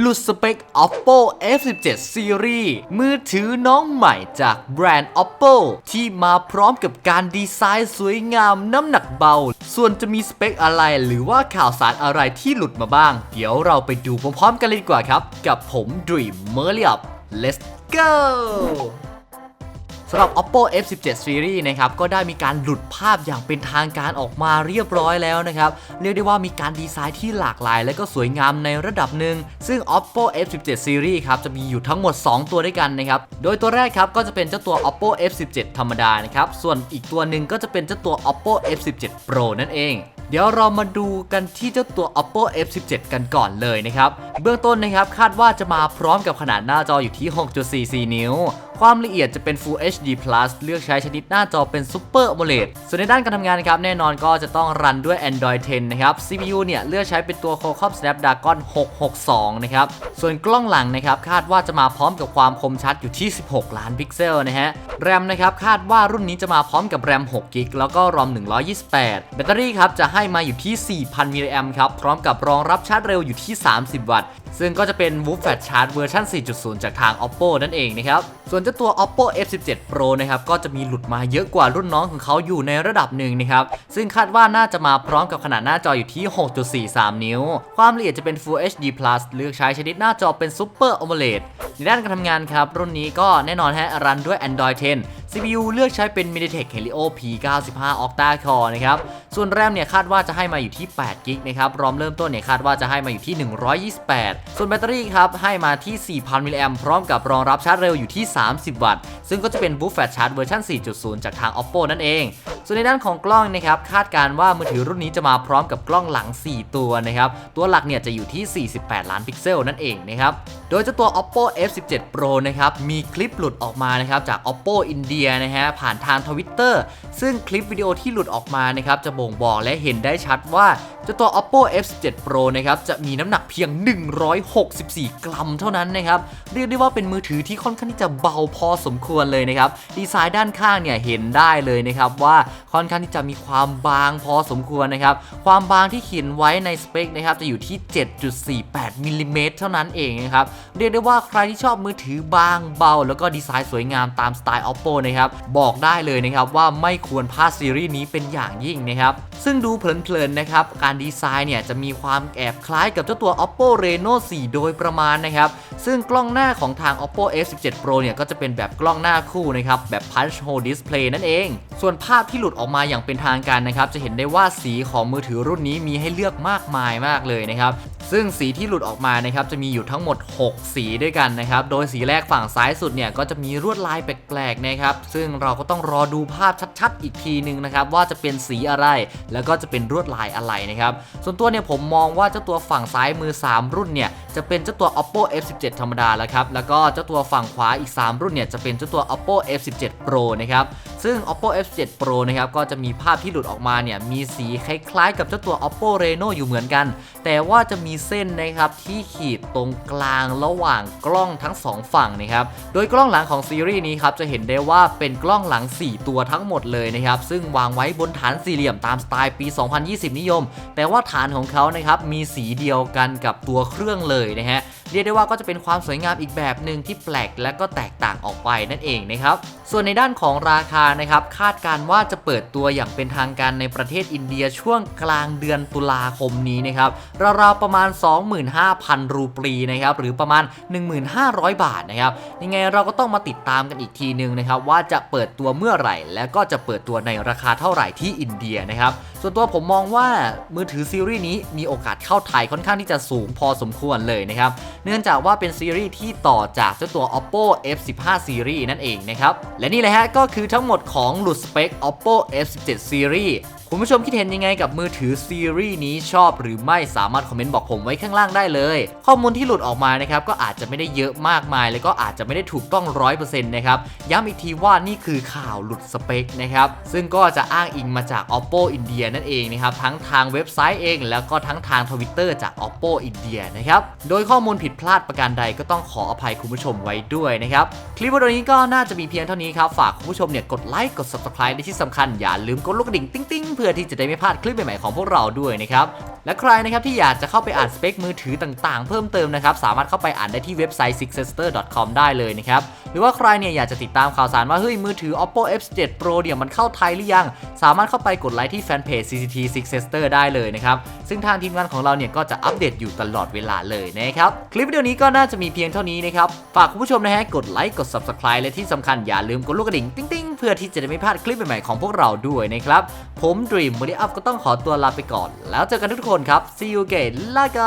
หลุดสเปค Oppo F17 Series มือถือน้องใหม่จากแบรนด์ Oppo ที่มาพร้อมกับการดีไซน์สวยงามน้ำหนักเบา ส่วนจะมีสเปคอะไรหรือว่าข่าวสารอะไรที่หลุดมาบ้าง เดี๋ยวเราไปดูพร้อมๆกันเลยดีกว่าครับ กับผม Dream m e r l i u p Let's go ำหรับ Oppo F17 Series นะครับก็ได้มีการหลุดภาพอย่างเป็นทางการออกมาเรียบร้อยแล้วนะครับ เรียกได้ว่ามีการดีไซน์ที่หลากหลาย และก็สวยงามในระดับหนึ่ง ซึ่ง Oppo F17 Series ครับจะมีอยู่ทั้งหมด 2 ตัวด้วยกันนะครับ โดยตัวแรกครับก็จะเป็นเจ้าตัว Oppo F17 ธรรมดานะครับ ส่วนอีกตัวหนึ่งก็จะเป็นเจ้าตัว Oppo F17 Pro นั่นเอง เดี๋ยวเรามาดูกันที่เจ้าตัว Oppo F17 กันก่อนเลยนะครับ เบื้องต้นนะครับคาดว่าจะมาพร้อมกับขนาดหน้าจออยู่ที่ 6.44 นิ้ว ความละเอียดจะเป็น Full HD Plus เลือกใช้ชนิดหน้าจอเป็น Super AMOLED ส่วนในด้านการทำงานนะครับแน่นอนก็จะต้องรันด้วย Android 10 นะครับ CPU เนี่ยเลือกใช้เป็นตัว Qualcomm Snapdragon 662 นะครับ ส่วนกล้องหลังนะครับคาดว่าจะมาพร้อมกับความคมชัดอยู่ที่ 16 ล้านพิกเซลนะฮะ แรมนะครับคาดว่ารุ่นนี้จะมาพร้อมกับแรม6กิกแล้วก็รอม 128 แบตเตอรี่ครับจะให้มาอยู่ที่ 4,000 มิลลิแอมครับพร้อมกับรองรับชาร์จเร็วอยู่ที่ 30 วัตต์ซึ่งก็จะเป็น Whoop Fast Charge เวอร์ชัน4.0 จากทาง Oppo นั่นเองนะครับ ส่วนเจ้าตัว Oppo F17 Pro นะครับ ก็จะมีหลุดมาเยอะกว่ารุ่นน้องของเขาอยู่ในระดับหนึ่งนะครับ ซึ่งคาดว่าน่าจะมาพร้อมกับขนาดหน้าจออยู่ที่ 6.43 นิ้ว ความละเอียดจะเป็น Full HD Plus เลือกใช้ชนิดหน้าจอเป็น Super AMOLED ในด้านการทำงานครับ รุ่นนี้ก็แน่นอนฮะรันด้วย Android 10 CPU เลือกใช้เป็น MediaTek Helio P95 Octa Core นะครับ ส่วนแรมเนี่ยคาดว่าจะให้มาอยู่ที่8 g b นะครับ รอมเริ่มต้นเนี่ยคาดว่าจะให้มาอยู่ที่ 128 ส่วนแบตเตอรี่ครับ ให้มาที่ 4,000 มิลลิแอมพร้อมกับรองรับชาร์จเร็วอยู่ที่ 30 วัตต์ ซึ่งก็จะเป็น Boost Fast Charge เวอร์ชัน4.0 จากทาง Oppo นั่นเอง ส่วนในด้านของกล้องนะครับ คาดการณ์ว่ามือถือรุ่นนี้จะมาพร้อมกับกล้องหลัง 4 ตัวนะครับ ตัวหลักเนี่ยจะอยู่ที่ 48 ล้านพิกเซลนั่นเองนะครับ โดยเจ้าตัว Oppo F17 Pro นะครับ มีคลิปหลุดออกมานะครับจาก Oppo อินเดียนะฮะผ่านทางทวิตเตอร์ซึ่งคลิปวิดีโอที่หลุดออกมานะครับจะบ่งบอกและเห็นได้ชัดว่าเจ้าตัว Oppo F17 Pro นะครับจะมีน้ำหนักเพียง 164 กรัมเท่านั้นนะครับเรียกได้ว่าเป็นมือถือที่ค่อนข้างที่จะเบาพอสมควรเลยนะครับดีไซน์ด้านข้างเนี่ยเห็นได้เลยนะครับว่าค่อนข้างที่จะมีความบางพอสมควรนะครับความบางที่เขียนไว้ในสเปคนะครับจะอยู่ที่ 7.48มิลลิเมตรเท่านั้นเองนะครับเรียกได้ว่าใครที่ชอบมือถือบางเบา แล้วก็ดีไซน์สวยงามตามสไตล์ Oppo นะครับบอกได้เลยนะครับว่าไม่ควรพลาดซีรีส์นี้เป็นอย่างยิ่งนะครับซึ่งดูเพลินๆนะครับการดีไซน์เนี่ยจะมีความแอบคล้ายกับเจ้าตัว Oppo Reno 4 โดยประมาณนะครับซึ่งกล้องหน้าของทาง Oppo F17 Pro เนี่ยก็จะเป็นแบบกล้องหน้าคู่นะครับแบบ Punch Hole Display นั่นเอง ส่วนภาพที่หลุดออกมาอย่างเป็นทางการนะครับจะเห็นได้ว่าสีของมือถือรุ่นนี้มีให้เลือกมากมายมากเลยนะครับ ซึ่งสีที่หลุดออกมานะครับจะมีอยู่ทั้งหมด 6 สีด้วยกันนะครับ โดยสีแรกฝั่งซ้ายสุดเนี่ยก็จะมีลวดลายแปลกๆนะครับ ซึ่งเราก็ต้องรอดูภาพชัดๆ อีกทีหนึ่งนะครับว่าจะเป็นสีอะไร แล้วก็จะเป็นลวดลายอะไรนะครับ ส่วนตัวเนี่ยผมมองว่าเจ้าตัวฝั่งซ้ายมือ 3 รุ่นเนี่ยจะเป็นเจ้าตัว Oppo F17 ธรรมดาแล้วครับ แล้วก็เจ้าตัวฝั่งขวาอีก 3 รุ่นเนี่ยจะเป็นเจ้าตัว Oppo F17 Pro นะครับซึ่ง Oppo f17 Pro นะครับก็จะมีภาพที่หลุดออกมาเนี่ยมีสีคล้ายๆ กับเจ้าตัว Oppo Reno อยู่เหมือนกัน แต่ว่าจะมีเส้นนะครับที่ขีดตรงกลางระหว่างกล้องทั้ง 2 ฝั่งนะครับโดยกล้องหลังของซีรีส์นี้ครับจะเห็นได้ว่าเป็นกล้องหลัง 4 ตัวทั้งหมดเลยนะครับซึ่งวางไว้บนฐานสี่เหลี่ยมตามสไตล์ปี 2020 นิยม แต่ว่าฐานของเขานะครับมีสีเดียวกันกับตัวเครื่องเลยนะฮะ เรียกได้ว่าก็จะเป็นความสวยงามอีกแบบหนึ่งที่แปลกและก็แตกต่างออกไปนั่นเองนะครับส่วนในด้านของราคานะครับคาดการว่าจะเปิดตัวอย่างเป็นทางการในประเทศอินเดียช่วงกลางเดือนตุลาคมนี้นะครับราวๆประมาณ 25,000 รูปรีนะครับหรือประมาณ 1,500 บาทนะครับยังไงเราก็ต้องมาติดตามกันอีกทีนึงนะครับว่าจะเปิดตัวเมื่อไหร่ และก็จะเปิดตัวในราคาเท่าไหร่ที่อินเดียนะครับ ส่วนตัวผมมองว่ามือถือซีรีส์นี้มีโอกาสเข้าไทยค่อนข้างที่จะสูงพอสมควรเลยนะครับ เนื่องจากว่าเป็นซีรีส์ที่ต่อจากเจ้าตัว Oppo F15 Series นั่นเองนะครับ และนี่แหละฮะก็คือทั้งหมดของหลุดสเปค Oppo F17 Series คุณผู้ชมคิดเห็นยังไงกับมือถือซีรีส์นี้ชอบหรือไม่สามารถคอมเมนต์บอกผมไว้ข้างล่างได้เลย ข้อมูลที่หลุดออกมานะครับก็อาจจะไม่ได้เยอะมากมาย แล้วก็อาจจะไม่ได้ถูกต้อง100%นะครับย้ำอีกทีว่านี่คือข่าวหลุดสเปคนะครับซึ่งก็จะอ้างอิงมาจาก Oppo อินเดียนั่นเองนะครับทั้งทางเว็บไซต์เอง แล้วก็ทั้งทางทวิตเตอร์จาก Oppo อินเดียนะครับโดยข้อมูลผิดพลาดประการใดก็ต้องขออภัยคุณผู้ชมไว้ด้วยนะครับคลิปวิดีโอนี้ก็น่าจะมีเพียงเท่านี้ครับฝากคุณผู้ชมเนี่ยกดไลค์กด subscribe และที่สำคัญอย่าลืมกดลูกกระดิ่งติ๊งๆเพื่อที่จะได้ไม่พลาดคลิปใหม่ๆของพวกเราด้วยนะครับและใครนะครับที่อยากจะเข้าไปอ่านสเปคมือถือต่างๆ เพิ่มเติมนะครับสามารถเข้าไปอ่านได้ที่เว็บไซต์ sixester.com ได้เลยนะครับหรือว่าใครเนี่ยอยากจะติดตามข่าวสารว่าเฮ้ยมือถือ oppo f7 pro เนี่ยมันเข้าไทยหรือยัง สามารถเข้าไปกดไลค์ที่แฟนเพจ cct sixester ได้เลยนะครับซึ่งทางทีมงานของเราเนี่ยก็จะอัปเดตอยู่ตลอดเวลาเลยนะครับคลิปวิดีโอนี้ก็น่าจะมีเพียงเท่านี้นะครับฝากคุณผู้ชมนะฮะกดไลค์กด subscribe และที่สำคัญอย่าลืมกดลูกกระดิ่งติ๊ง เพื่อที่จะได้ไม่พลาดคลิปใหม่ๆของพวกเราด้วยนะครับ ผม Dream วันนี้อัพก็ต้องขอตัวลาไปก่อน แล้วเจอกันทุกคนครับ see you again ลาไก